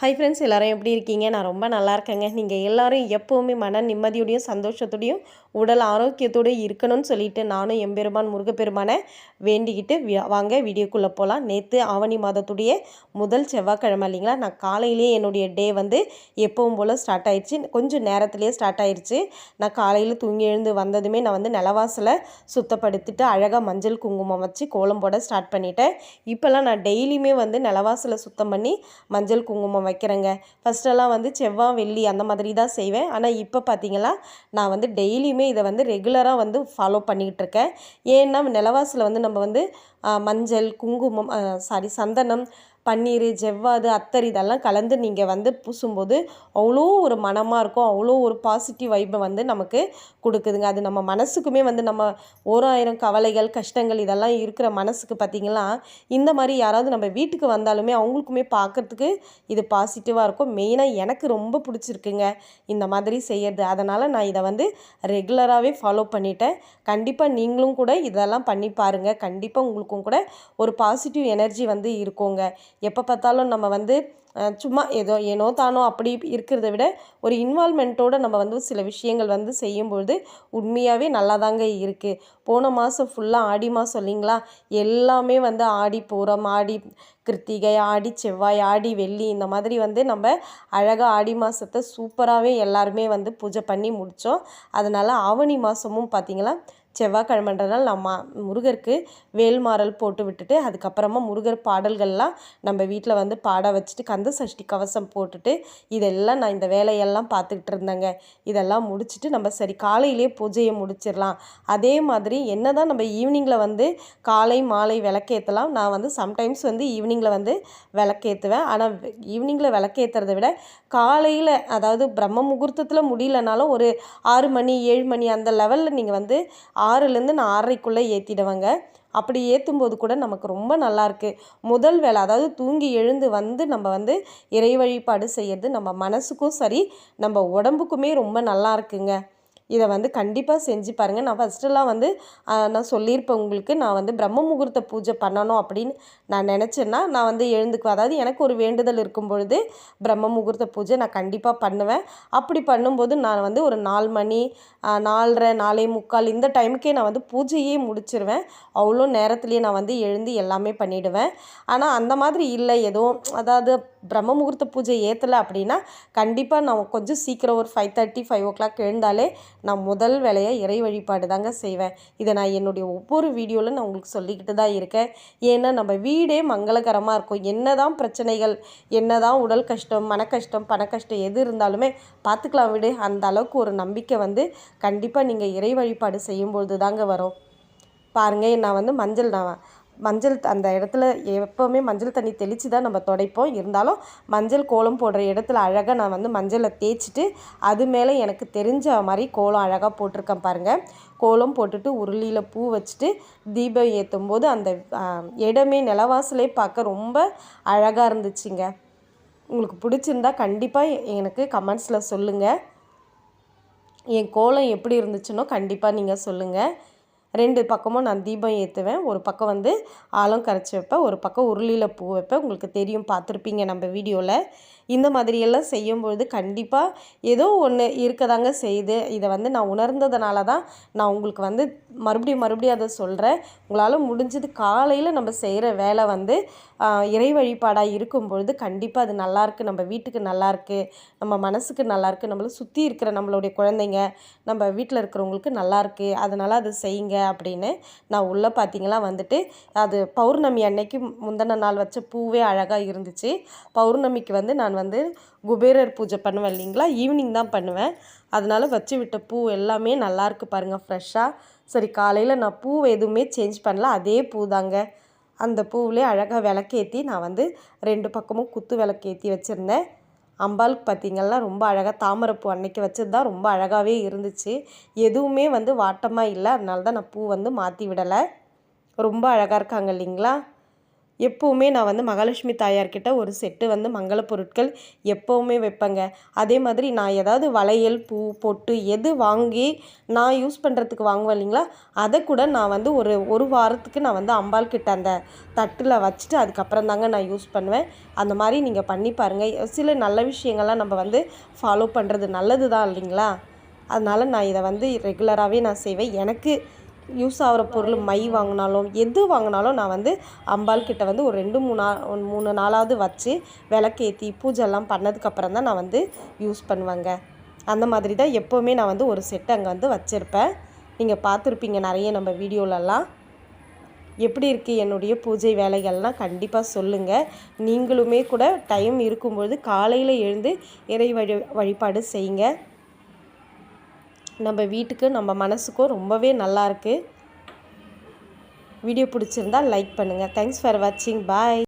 Hi friends எல்லோரும் எப்படி இருக்கீங்க? நான் ரொம்ப நல்லா இருக்கேங்க. நீங்கள் எல்லோரும் எப்போவுமே மன நிம்மதியோடையும் சந்தோஷத்தோடையும் உடல் ஆரோக்கியத்தோடு இருக்கணும்னு சொல்லிட்டு நானும் எம்பெருமான் முருகப்பெருமானை வேண்டிக்கிட்டு வாங்க வீடியோக்குள்ளே போகலாம் நேற்று ஆவணி மாதத்துடைய முதல் செவ்வாய்க்கிழமை இல்லைங்களா? நான் காலையிலேயே என்னுடைய டே வந்து எப்பவும் போல் ஸ்டார்ட் ஆயிடுச்சு கொஞ்சம் நேரத்துலேயே ஸ்டார்ட் ஆயிடுச்சு நான் காலையில் தூங்கி எழுந்து வந்ததுமே நான் வந்து நிலவாசலை சுத்தப்படுத்திட்டு அழகாக மஞ்சள் குங்குமம் வச்சு கோலம் போட ஸ்டார்ட் பண்ணிட்டேன். இப்போல்லாம் நான் டெய்லியுமே வந்து நிலவாசலை சுத்தம் பண்ணி மஞ்சள் குங்குமம் வைக்கிறேங்க. ஃபஸ்ட்டெல்லாம் வந்து செவ்வாய் வெள்ளி அந்த மாதிரி தான் செய்வேன். ஆனால் இப்போ பார்த்தீங்களா நான் வந்து டெய்லியுமே இதை வந்து ரெகுலராக வந்து ஃபாலோ பண்ணிக்கிட்டு இருக்கேன் ஏன்னா நிலவாசில் வந்து நம்ம வந்து மஞ்சள் குங்குமம் சாரி சந்தனம் பன்னீர் ஜெவ்வாது அத்தர் இதெல்லாம் கலந்து நீங்கள் வந்து பூசும்போது அவ்வளோ ஒரு மனமாக இருக்கும். அவ்வளோ ஒரு பாசிட்டிவ் வைப்பை வந்து நமக்கு கொடுக்குதுங்க. அது நம்ம மனசுக்குமே வந்து நம்ம ஓராயிரம் கவலைகள் கஷ்டங்கள் இதெல்லாம் இருக்கிற மனசுக்கு பார்த்திங்களா இந்த மாதிரி யாராவது நம்ம வீட்டுக்கு வந்தாலுமே அவங்களுக்குமே பார்க்கறதுக்கு இது பாசிட்டிவாக இருக்கும். மெயினாக எனக்கு ரொம்ப பிடிச்சிருக்குங்க இந்த மாதிரி செய்யறது. அதனால் நான் இதை வந்து ரெகுலராகவே ஃபாலோ பண்ணிட்டேன். கண்டிப்பாக நீங்களும் கூட இதெல்லாம் பண்ணி பாருங்கள் கண்டிப்பாக உங்களுக்கும் கூட ஒரு பாசிட்டிவ் எனர்ஜி வந்து இருக்குங்க. எப்போ பார்த்தாலும் நம்ம வந்து சும்மா ஏதோ ஏனோ தானோ அப்படி இருக்கிறத விட ஒரு இன்வால்மெண்ட்டோடு நம்ம வந்து சில விஷயங்கள் வந்து செய்யும்பொழுது உண்மையாகவே நல்லா தாங்க இருக்குது போன மாதம் ஃபுல்லாக ஆடி மாதம் இல்லைங்களா? எல்லாமே வந்து ஆடி பூரம் ஆடி கிருத்திகை ஆடி செவ்வாய் ஆடி வெள்ளி இந்த மாதிரி வந்து நம்ம அழகாக ஆடி மாதத்தை சூப்பராகவே எல்லாருமே வந்து பூஜை பண்ணி முடித்தோம் அதனால் ஆவணி மாதமும் பார்த்திங்களா செவ்வாய்க்கிழமைன்றதுனால நம்ம முருகருக்கு வேல்மாறல் போட்டு விட்டுட்டு அதுக்கப்புறமா முருகர் பாடல்கள்லாம் நம்ம வீட்டில் வந்து பாட வச்சுட்டு கந்த சஷ்டி கவசம் போட்டுட்டு இதெல்லாம் நான் இந்த வேலையெல்லாம் பார்த்துக்கிட்டு இருந்தேங்க. இதெல்லாம் முடிச்சுட்டு நம்ம சரி காலையிலே பூஜையை முடிச்சிடலாம். அதே மாதிரி என்ன தான் நம்ம ஈவினிங்கில் வந்து காலை மாலை விளக்கேற்றலாம் நான் வந்து சம்டைம்ஸ் வந்து ஈவினிங்கில் வந்து விளக்கேற்றுவேன் ஆனால் ஈவினிங்கில் விளக்கேற்றுறதை விட காலையில் அதாவது பிரம்ம முகூர்த்தத்தில் முடியலனாலும் ஒரு ஆறு மணி ஏழு மணி அந்த லெவலில் நீங்கள் வந்து ஆறுலேருந்து நான் ஆறரைக்குள்ளே ஏற்றிடுவேங்க அப்படி ஏற்றும்போது கூட நமக்கு ரொம்ப நல்லாயிருக்கு. முதல் வேலை அதாவது தூங்கி எழுந்து வந்து நம்ம வந்து இறை வழிபாடு செய்யறது நம்ம மனசுக்கும் சரி நம்ம உடம்புக்குமே ரொம்ப நல்லா இருக்குங்க இதை வந்து கண்டிப்பாக செஞ்சு பாருங்கள் நான் ஃபஸ்ட்டெல்லாம் வந்து நான் சொல்லியிருப்பேன் உங்களுக்கு. நான் வந்து பிரம்ம முகூர்த்த பூஜை பண்ணணும் அப்படின்னு நான் நினச்சேன்னா நான் வந்து எழுந்துக்குவேன். அதாவது எனக்கு ஒரு வேண்டுதல் இருக்கும் பொழுது பிரம்ம முகூர்த்த பூஜை நான் கண்டிப்பாக பண்ணுவேன். அப்படி பண்ணும்போது நான் வந்து ஒரு நாலு மணி நாலரை நாலே முக்கால் இந்த டைமுக்கே நான் வந்து பூஜையே முடிச்சிருவேன். அவ்வளோ நேரத்துலேயே நான் வந்து எழுந்து எல்லாமே பண்ணிவிடுவேன் ஆனால் அந்த மாதிரி இல்லை. எதுவும் அதாவது பிரம்ம முகூர்த்த பூஜை ஏற்றலை அப்படின்னா கண்டிப்பாக நான் கொஞ்சம் சீக்கிரம் ஒரு five thirty five o'clock எழுந்தாலே நான் முதல் வேலையை இறை வழிபாடு தாங்க செய்வேன். இதை நான் என்னுடைய ஒவ்வொரு வீடியோவில் நான் உங்களுக்கு சொல்லிக்கிட்டு தான் இருக்கேன். ஏன்னா நம்ம வீடே மங்களகரமாக இருக்கும். என்னதான் பிரச்சனைகள் என்னதான் உடல் கஷ்டம் மன கஷ்டம் பண கஷ்டம் எது இருந்தாலுமே பார்த்துக்கலாம் விடு. அந்த அளவுக்கு ஒரு நம்பிக்கை வந்து கண்டிப்பாக நீங்கள் இறை வழிபாடு செய்யும்பொழுது தாங்க வரும். பாருங்க நான் வந்து மஞ்சள் நான் மஞ்சள் அந்த இடத்துல எப்போவுமே மஞ்சள் தண்ணி தெளித்து தான் நம்ம துடைப்போம். இருந்தாலும் மஞ்சள் கோலம் போடுற இடத்துல அழகாக நான் வந்து மஞ்சளை தேய்ச்சிட்டு அது மேலே எனக்கு தெரிஞ்ச மாதிரி கோலம் அழகாக போட்டிருக்கேன் பாருங்கள் கோலம் போட்டுட்டு உருளியில் பூ வச்சுட்டு தீபம் ஏற்றும் போது அந்த இடமே நிலவாசலே பார்க்க ரொம்ப அழகாக இருந்துச்சுங்க. உங்களுக்கு பிடிச்சிருந்தா கண்டிப்பாக எனக்கு கமெண்ட்ஸில் சொல்லுங்கள் என் கோலம் எப்படி இருந்துச்சுன்னோ கண்டிப்பாக நீங்கள் சொல்லுங்கள் ரெண்டு பக்கமும் நான் தீபம் ஏற்றுவேன் ஒரு பக்கம் வந்து ஆழம் கரைச்சி வைப்பேன். ஒரு பக்கம் உருளியில் பூ வைப்பேன். உங்களுக்கு தெரியும் பார்த்துருப்பீங்க நம்ம வீடியோவில் இந்த மாதிரியெல்லாம் செய்யும்பொழுது கண்டிப்பாக ஏதோ ஒன்று இருக்கதாங்க செய்யுது. இதை வந்து நான் உணர்ந்ததுனால தான் நான் உங்களுக்கு வந்து மறுபடியும் மறுபடியும் அதை சொல்கிறேன் உங்களால் முடிஞ்சது காலையில் நம்ம செய்கிற வேலை வந்து இறை வழிபாடாக இருக்கும் பொழுது கண்டிப்பாக அது நல்லாயிருக்கு நம்ம வீட்டுக்கு நல்லாயிருக்கு நம்ம மனசுக்கு நல்லாயிருக்கு நம்மளை சுற்றி இருக்கிற நம்மளுடைய குழந்தைங்க நம்ம வீட்டில் இருக்கிறவங்களுக்கு நல்லாயிருக்கு அதனால் அதை செய்யுங்க. அப்படின்னு நான் உள்ளே பார்த்தீங்களா வந்துட்டு அது பௌர்ணமி அன்னைக்கு முந்தின நாள் வச்ச பூவே அழகாக இருந்துச்சு. பௌர்ணமிக்கு வந்து நான் வந்து குபேரர் பூஜை பண்ணுவேன் இல்லைங்களா? ஈவினிங் தான் பண்ணுவேன். அதனால் வச்சு விட்ட பூ எல்லாமே நல்லாயிருக்கு பாருங்கள் ஃப்ரெஷ்ஷாக சரி காலையில் நான் பூ எதுவுமே சேஞ்ச் பண்ணல. அதே பூ தாங்க அந்த பூவிலே அழகாக விளக்கேற்றி நான் வந்து ரெண்டு பக்கமும் குத்து விளக்கேற்றி வச்சுருந்தேன். அம்பாளுக்கு பார்த்தீங்கன்னா ரொம்ப அழகாக தாமரைப்பூ அன்னைக்கு வச்சது தான் ரொம்ப அழகாகவே இருந்துச்சு. எதுவுமே வந்து வாட்டமாக இல்லை. அதனால தான் நான் பூ வந்து மாற்றி விடலை. ரொம்ப அழகாக இருக்காங்க இல்லைங்களா? எப்போவுமே நான் வந்து மகாலட்சுமி தாயார்கிட்ட ஒரு செட்டு வந்து மங்கள பொருட்கள் எப்போவுமே வைப்பேங்க. அதே மாதிரி நான் ஏதாவது வளையல் பூ பொட்டு எது வாங்கி நான் யூஸ் பண்ணுறதுக்கு வாங்குவேன் இல்லைங்களா? அதை கூட நான் வந்து ஒரு ஒரு வாரத்துக்கு நான் வந்து அம்பாள் கிட்ட அந்த தட்டில் வச்சுட்டு அதுக்கப்புறம் தாங்க நான் யூஸ் பண்ணுவேன். அந்த மாதிரி நீங்கள் பண்ணி பாருங்கள் சில நல்ல விஷயங்கள்லாம் நம்ம வந்து ஃபாலோ பண்ணுறது நல்லது தான் இல்லைங்களா? அதனால் நான் இதை வந்து ரெகுலராகவே நான் செய்வேன். எனக்கு யூஸ் ஆகிற பொருள் மை வாங்கினாலும் எது வாங்கினாலும் நான் வந்து அம்பாள் கிட்ட வந்து ஒரு ரெண்டு மூணு மூணு நாளாவது வச்சு விளக்கேற்றி பூஜைலாம் பண்ணதுக்கப்புறம் தான் நான் வந்து யூஸ் பண்ணுவேங்க. அந்த மாதிரி தான் எப்போவுமே நான் வந்து ஒரு செட் அங்கே வந்து வச்சுருப்பேன். நீங்கள் பார்த்துருப்பீங்க நிறைய நம்ம வீடியோலலாம். எப்படி இருக்குது என்னுடைய பூஜை வேலைகள்லாம் கண்டிப்பாக சொல்லுங்கள் நீங்களுமே கூட டைம் இருக்கும்பொழுது காலையில் எழுந்து இறை வழி வழிபாடு செய்யுங்க. நம்ம வீட்டுக்கு நம்ம மனசுக்கும் ரொம்பவே நல்லாயிருக்கு வீடியோ பிடிச்சிருந்தா லைக் பண்ணுங்கள் தேங்க்ஸ் ஃபார் வாட்சிங் பாய்